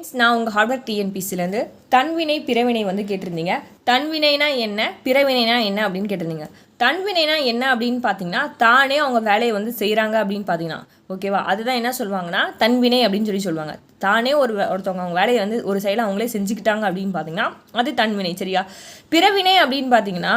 Friends நான் உங்கள் Harvard டிஎன்பிசிலேருந்து தன்வினை பிறவினை வந்து கேட்டிருந்தீங்க. தன்வினைனா என்ன பிறவினைனா என்ன அப்படின்னு கேட்டிருந்தீங்க. தன்வினைனா என்ன அப்படின்னு பார்த்தீங்கன்னா தானே அவங்க வேலையை வந்து செய்கிறாங்க அப்படின்னு பார்த்தீங்கன்னா. ஓகேவா அதுதான் என்ன சொல்லுவாங்கன்னா தன்வினை அப்படின்னு சொல்லி சொல்லுவாங்க. தானே ஒரு ஒருத்தவங்க அவங்க வேலையை வந்து ஒரு சைடில் அவங்களே செஞ்சுக்கிட்டாங்க அப்படின்னு பார்த்தீங்கன்னா அது தன்வினை சரியா? பிறவினை அப்படின்னு பார்த்தீங்கன்னா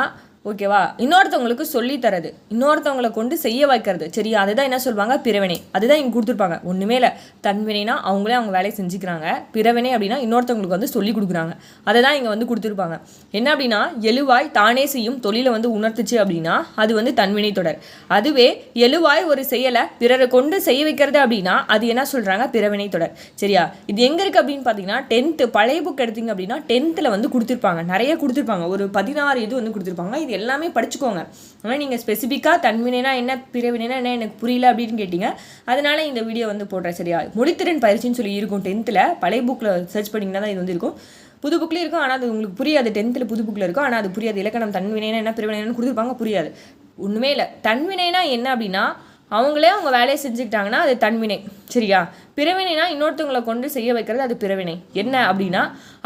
ஓகேவா? இன்னொருத்தவங்களுக்கு சொல்லி தரது இன்னொருத்தவங்களை கொண்டு செய்ய வைக்கிறது. சரியா அதுதான் என்ன சொல்லுவாங்க? பிறவினை. அதுதான் இங்கே கொடுத்துருப்பாங்க. ஒன்றுமே இல்லை. தன்வினைனா அவங்களே அவங்க வேலையை செஞ்சுக்கிறாங்க. பிறவினை அப்படின்னா இன்னொருத்தவங்களுக்கு வந்து சொல்லி கொடுக்குறாங்க. அதை தான் இங்கே வந்து கொடுத்துருப்பாங்க. என்ன அப்படின்னா எழுவாய் தானே செய்யும் தொழிலை வந்து உணர்த்துச்சு அப்படின்னா அது வந்து தன்வினை தொடர். அதுவே எழுவாய் ஒரு செயலை பிறரை கொண்டு செய்ய வைக்கிறது அப்படின்னா அது என்ன சொல்கிறாங்க பிறவினை தொடர். சரியா? இது எங்கே இருக்குது அப்படின்னு பார்த்தீங்கன்னா டென்த்து பழைய புக் எடுத்தீங்க அப்படின்னா டென்த்தில் வந்து கொடுத்துருப்பாங்க. நிறைய கொடுத்துருப்பாங்க. ஒரு பதினாறு இது வந்து கொடுத்துருப்பாங்க. இது எல்லாமே படிச்சுக்கோங்க. ஆனால் நீங்கள் ஸ்பெசிஃபிக்காக தன்வினைனா என்ன பிறவினைனா என்ன எனக்கு புரியல அப்படின்னு கேட்டிங்க அதனால இந்த வீடியோ வந்து போடுறேன் சரியா? மொழித்திறன் பயிற்சின்னு சொல்லி இருக்கும் டென்த்தில் பழைய புக்கில் சர்ச் பண்ணிங்கன்னா தான் இது வந்து இருக்கும். புது புக்லேயும் இருக்கும் ஆனால் அது உங்களுக்கு புரியாது. டென்த்தில் புது புக்கில் இருக்கும் ஆனால் அது புரியாது. இலக்கணம் தன்வினைனா என்ன பிறவினைன்னு கொடுத்துருப்பாங்க புரியாது. ஒன்றுமே இல்லை. தன்வினைனா என்ன அப்படின்னா அவங்களே அவங்க வேலையை செஞ்சுக்கிட்டாங்கன்னா அது தன்வினை சரியா? பிறவினைனா இன்னொருத்தவங்களை கொண்டு செய்ய வைக்கிறது அது பிறவினை. என்ன அப்படின்னா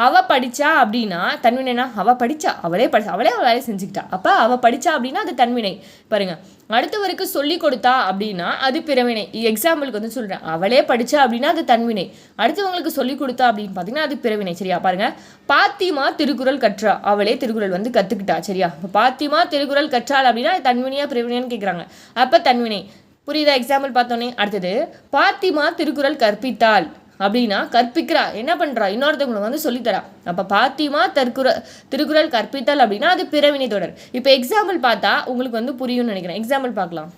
அவ படிச்சா அப்படின்னா தன்வினைனா அவ படிச்சா அவளே படிச்சா அவளே அவள் வேலையை செஞ்சுக்கிட்டா. அப்போ அவ படிச்சா அப்படின்னா அது தன்வினை. பாருங்க அடுத்தவருக்கு சொல்லி கொடுத்தா அப்படின்னா அது பிறவினை. எக்ஸாம்பிளுக்கு வந்து சொல்கிறேன் அவளே படிச்சா அப்படின்னா அது தன்வினை. அடுத்தவங்களுக்கு சொல்லி கொடுத்தா அப்படின்னு பார்த்தீங்கன்னா அது பிறவினை. சரியா? பாருங்க பாத்திமா திருக்குறள் கற்றா. அவளே திருக்குறள் வந்து கற்றுக்கிட்டா சரியா? இப்போ பாத்திமா திருக்குறள் கற்றாள் அப்படின்னா அது தன்வினையா பிறவினையான்னு கேட்குறாங்க அப்போ தன்வினை. புரியுதா? எக்ஸாம்பிள் பார்த்தோன்னே அடுத்தது பாத்திமா திருக்குறள் கற்பித்தாள் அப்படின்னா கற்பிக்கிறா. என்ன பண்ணுறா இன்னொருத்தவங்களுக்கு வந்து சொல்லித்தரா. அப்போ பாத்திமா தற்குற திருக்குறள் கற்பித்தாள் அப்படின்னா அது பிறவினை தொடர். இப்போ எக்ஸாம்பிள் பார்த்தா உங்களுக்கு வந்து புரியும்னு நினைக்கிறேன். எக்ஸாம்பிள் பார்க்கலாம்.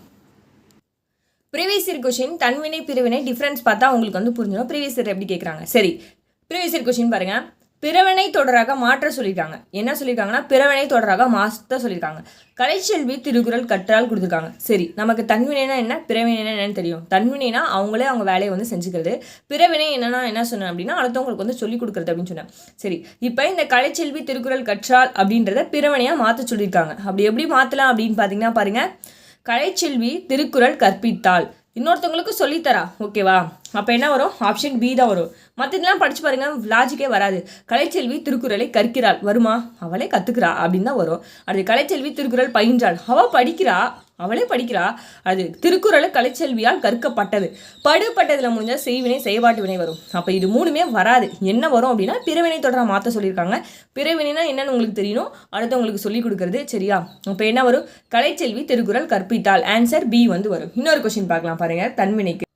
ப்ரீவியஸ் இயர் கொஷின் தன்வினை பிரிவினை டிஃப்ரென்ஸ் பார்த்தா உங்களுக்கு வந்து புரிஞ்சிடும். ப்ரீவியஸ் இயர் எப்படி கேட்குறாங்க சரி. ப்ரீவியஸ் இயர் கொஷின் பாருங்கள் பிறவினை தொடராக மாற்ற சொல்லியிருக்காங்க என்ன சொல்லியிருக்காங்கன்னா பிறவினை தொடராக மாற்ற சொல்லியிருக்காங்க கலைச்செல்வி திருக்குறள் கற்றால் கொடுத்துருக்காங்க. சரி நமக்கு தன்வினைனா என்ன? பிறவினைனா என்னன்னு தெரியும். தன்வினைனா அவங்களே அவங்க வேலையை வந்து செஞ்சுக்கிறது. பிறவினை என்னன்னா என்ன சொன்னேன் அப்படின்னா அடுத்தவங்களுக்கு வந்து சொல்லிக் கொடுக்குறது அப்படின்னு சொன்னேன். சரி இப்போ இந்த கலைச்செல்வி திருக்குறள் கற்றால் அப்படின்றத பிறவினையாக மாற்ற சொல்லியிருக்காங்க அப்படி எப்படி மாற்றலாம் அப்படின்னு பார்த்தீங்கன்னா பாருங்கள் கலைச்செல்வி திருக்குறள் கற்பித்தாள். இன்னொருத்தவங்களுக்கு சொல்லித்தரா? ஓகேவா அப்போ என்ன வரும்? ஆப்ஷன் பி தான் வரும். மற்றதெல்லாம் படிச்சு பாருங்க. லாஜிக்கே வராது. கலைச்செல்வி திருக்குறளை கற்கிறாள். வருமா? அவளே கற்றுக்கிறா அப்படின்னு தான் வரும். அடுத்து கலைச்செல்வி திருக்குறள் பயின்றாள். அவள் படிக்கிறா. அவளே படிக்கிறா. அது திருக்குறளை கலைச்செல்வியால் கற்கப்பட்டது. படுபட்டதில் முடிஞ்சால் செய்வினை செயல்பாட்டு வினை வரும். அப்போ இது மூணுமே வராது. என்ன வரும் அப்படின்னா பிறவினை தொடர மாற்ற சொல்லியிருக்காங்க. பிறவினைனா என்னன்னு உங்களுக்கு தெரியணும். அடுத்தவங்களுக்கு சொல்லிக் கொடுக்கறது சரியா? அப்போ என்ன வரும்? கலைச்செல்வி திருக்குறள் கற்பித்தாள். ஆன்சர் பி வந்து வரும். இன்னொரு கொஸ்டின் பார்க்கலாம் பாருங்க. தன்வினைக்கு.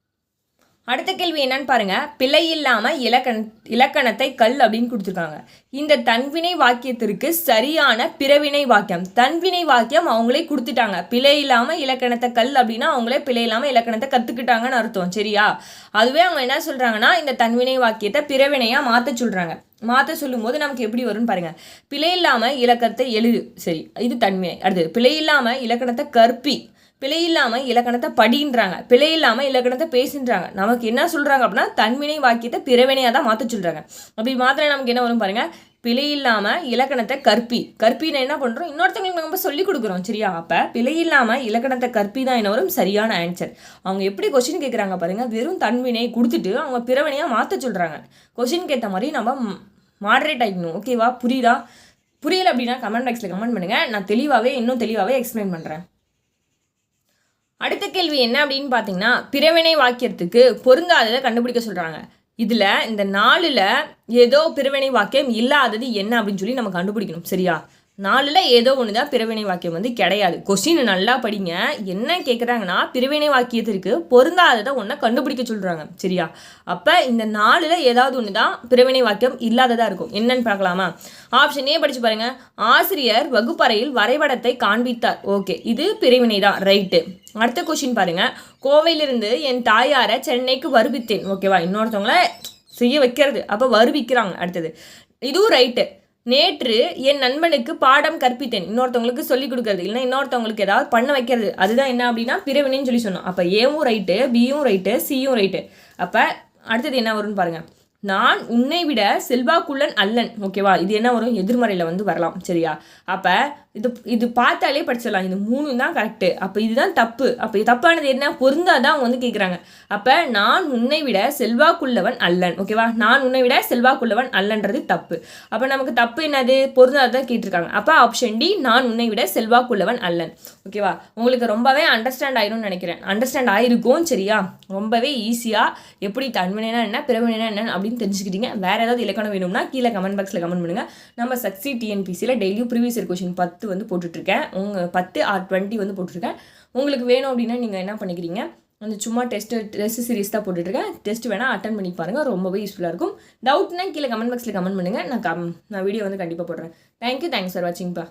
அடுத்த கேள்வி என்னன்னு பாருங்க. பிழை இல்லாமல் இலக்கண இலக்கணத்தை கல் அப்படின்னு கொடுத்துருக்காங்க. இந்த தன்வினை வாக்கியத்திற்கு சரியான பிறவினை வாக்கியம். தன்வினை வாக்கியம் அவங்களே கொடுத்துட்டாங்க. பிழை இல்லாமல் இலக்கணத்தை கல் அப்படின்னா அவங்களே பிழை இல்லாமல் இலக்கணத்தை கற்றுக்கிட்டாங்கன்னு அர்த்தம். சரியா? அதுவே அவங்க என்ன சொல்கிறாங்கன்னா இந்த தன்வினை வாக்கியத்தை பிறவினையாக மாற்ற சொல்கிறாங்க மாற்ற சொல்லும்போது நமக்கு எப்படி வரும்னு பாருங்க. பிழை இல்லாமல் இலக்கணத்தை எழுது. சரி இது தன்வினை. அடுத்தது பிழை இல்லாமல் இலக்கணத்தை கற்பி. பிழை இல்லாமல் இலக்கணத்தை படின்றாங்க. பிழை இல்லாமல் இலக்கணத்தை பேசுன்றாங்க. நமக்கு என்ன சொல்கிறாங்க அப்படின்னா தன்வினை வாக்கியத்தை பிறவினையாக தான் மாற்ற சொல்கிறாங்க அப்படி மாத்திரை நமக்கு என்ன வரும் பாருங்கள் பிழை இல்லாமல் இலக்கணத்தை கற்பி. கற்பின்னு என்ன பண்ணுறோம் இன்னொருத்தவங்களுக்கு நம்ம சொல்லிக் கொடுக்குறோம். சரியா? அப்போ பிழை இல்லாமல் இலக்கணத்தை கற்பி தான் என்ன வரும்? சரியான ஆன்சர் அவங்க எப்படி கொஷின் கேட்குறாங்க பாருங்கள் வெறும் தன்வினை கொடுத்துட்டு அவங்க பிறவினையாக மாற்ற சொல்கிறாங்க கொஷினுக்கு ஏற்ற மாதிரி நம்ம மாடரேட் ஆகிக்கணும் ஓகேவா புரியுதா? புரியல அப்படின்னா கமெண்ட் பாக்ஸில் கமெண்ட் பண்ணுங்கள் நான் தெளிவாகவே இன்னும் தெளிவாகவே எக்ஸ்பிளைன் பண்ணுறேன் அடுத்த கேள்வி என்ன அப்படின்னு பார்த்தீங்கன்னா பிறவினை வாக்கியத்துக்கு பொருந்தாததை கண்டுபிடிக்க சொல்கிறாங்க இதில் இந்த நாலில் ஏதோ பிறவினை வாக்கியம் இல்லாதது என்ன அப்படின்னு சொல்லி நம்ம கண்டுபிடிக்கணும் சரியா? நாலில் ஏதோ ஒன்று தான் பிறவினை வாக்கியம் வந்து கிடையாது. கொஸ்டின் நல்லா படிங்க. என்ன கேட்குறாங்கன்னா பிறவினை வாக்கியத்திற்கு பொருந்தாததை ஒன்றை கண்டுபிடிக்க சொல்கிறாங்க சரியா? அப்போ இந்த நாலில் ஏதாவது ஒன்று தான் பிறவினை வாக்கியம் இல்லாததாக இருக்கும். என்னன்னு பார்க்கலாமா? ஆப்ஷன் ஏ படித்து பாருங்கள் ஆசிரியர் வகுப்பறையில் வரைபடத்தை காண்பித்தார். ஓகே இது பிரிவினை தான் ரைட்டு அடுத்த கொஷின் பாருங்கள் கோவையிலிருந்து என் தாயாரை சென்னைக்கு வருவித்தேன். ஓகேவா இன்னொருத்தவங்கள செய்ய வைக்கிறது. அப்போ வருவிக்கிறாங்க. அடுத்தது. இதுவும் ரைட்டு நேற்று என் நண்பனுக்கு பாடம் கற்பித்தேன். இன்னொருத்தவங்களுக்கு சொல்லிக் கொடுக்கறது இல்லைன்னா இன்னொருத்தவங்களுக்கு ஏதாவது பண்ண வைக்கிறது. அதுதான் என்ன அப்படின்னா பிறவினைன்னு சொல்லி சொன்னோம். அப்போ ஏவும் ரைட்டு பியும் ரைட்டு சியும் ரைட்டு அப்போ அடுத்தது என்ன வரும்னு பாருங்கள் நான் உன்னை விட செல்வாக்குள்ளன் அல்லன் ஓகேவா இது என்ன வரும் எதிர்மறையில் வந்து வரலாம் சரியா? அப்போ இது இது பார்த்தாலே படிச்சிடலாம். இது மூணு தான் கரெக்டு அப்போ இதுதான் தப்பு. அப்போ இது தப்பானது என்ன? பொருந்தாதான் அவங்க வந்து கேட்குறாங்க அப்போ நான் உன்னை விட செல்வாக்குள்ளவன் அல்லன் ஓகேவா நான் உன்னை விட செல்வாக்குள்ளவன் அல்லன்றது தப்பு. அப்போ நமக்கு தப்பு என்னது? பொருந்தாதான் கேட்டிருக்காங்க. அப்போ ஆப்ஷன் டி நான் உன்னை விட செல்வாக்குள்ளவன் அல்லன் ஓகேவா உங்களுக்கு ரொம்பவே அண்டர்ஸ்டாண்ட் ஆயிரும்னு நினைக்கிறேன். அண்டர்ஸ்டாண்ட் ஆயிருக்கும் சரியா? ரொம்பவே ஈஸியாக எப்படி தன்வினைனா என்ன பிறவினா என்ன அப்படின்னு தெரிஞ்சுக்கிட்டீங்க. வேறு ஏதாவது இலக்கணம் வேணும்னா கீழே கமெண்ட் பாக்ஸில் கமெண்ட் பண்ணுங்கள் நம்ம சக்சி டிஎன்பிசியில் டெய்லியும் ப்ரீவியஸ் இயர் கொஷின் பத்து வந்து போட்டுட்ருக்கேன். உங்கள் பத்து ஆர் டுவெண்ட்டி வந்து போட்டிருக்கேன் உங்களுக்கு வேணும் அப்படின்னா நீங்கள் என்ன பண்ணிக்கிறீங்க? அந்த சும்மா டெஸ்ட்டு டெஸ்ட் சீரிஸ் தான் போட்டுட்ருக்கேன். டெஸ்ட் வேணால் அட்டன் பண்ணி பாருங்கள் ரொம்பவே யூஸ்ஃபுல்லாக இருக்கும். டவுட்னா கீழே கமெண்ட் பாக்ஸில் கமெண்ட் பண்ணுங்கள் நான் கம் நான் வீடியோ வந்து கண்டிப்பாக போடுறேன். Thank you thanks for வாட்சிங்ப்பா